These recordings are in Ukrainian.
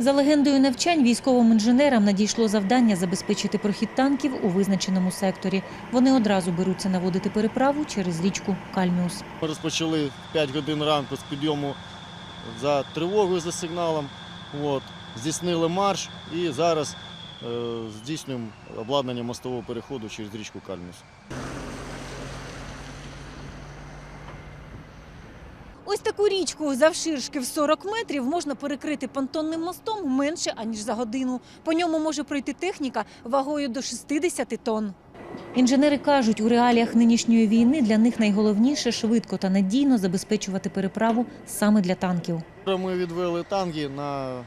За легендою навчань військовим інженерам надійшло завдання забезпечити прохід танків у визначеному секторі. Вони одразу беруться наводити переправу через річку Кальміус. Ми розпочали в 5 годин ранку з підйому за тривогою за сигналом. От, здійснили марш і зараз е, здійснюємо обладнання мостового переходу через річку Кальміс. Ось таку річку завширшки в 40 метрів можна перекрити понтонним мостом менше аніж за годину. По ньому може пройти техніка вагою до 60 тонн. Інженери кажуть, у реаліях нинішньої війни для них найголовніше швидко та надійно забезпечувати переправу саме для танків. Ми відвели танки на е,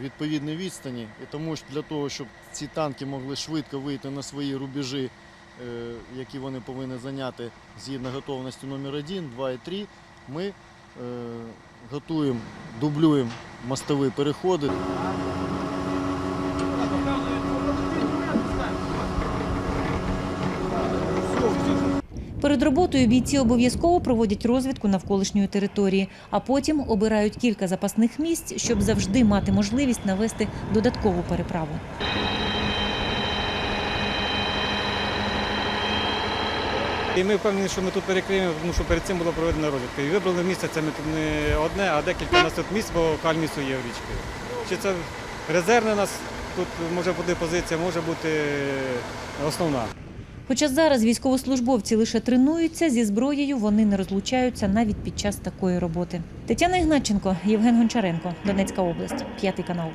відповідній відстані, і тому що для того, щоб ці танки могли швидко вийти на свої рубежі, е, які вони повинні зайняти згідно готовності номер 1, 2 і 3, ми готуємо, дублюємо мостові переходи. Перед роботою бійці обов'язково проводять розвідку навколишньої території, а потім обирають кілька запасних місць, щоб завжди мати можливість навести додаткову переправу. І ми впевнені, що ми тут перекриємо, тому що перед цим була проведена розвідка. І вибрали місце це ми тут не одне, а декілька нас тут місць, бо кальмісу є в річці. Чи це резервне нас тут може бути позиція, може бути основна. Хоча зараз військовослужбовці лише тренуються зі зброєю, вони не розлучаються навіть під час такої роботи. Тетяна Ігнатченко, Євген Гончаренко, Донецька область, п'ятий канал.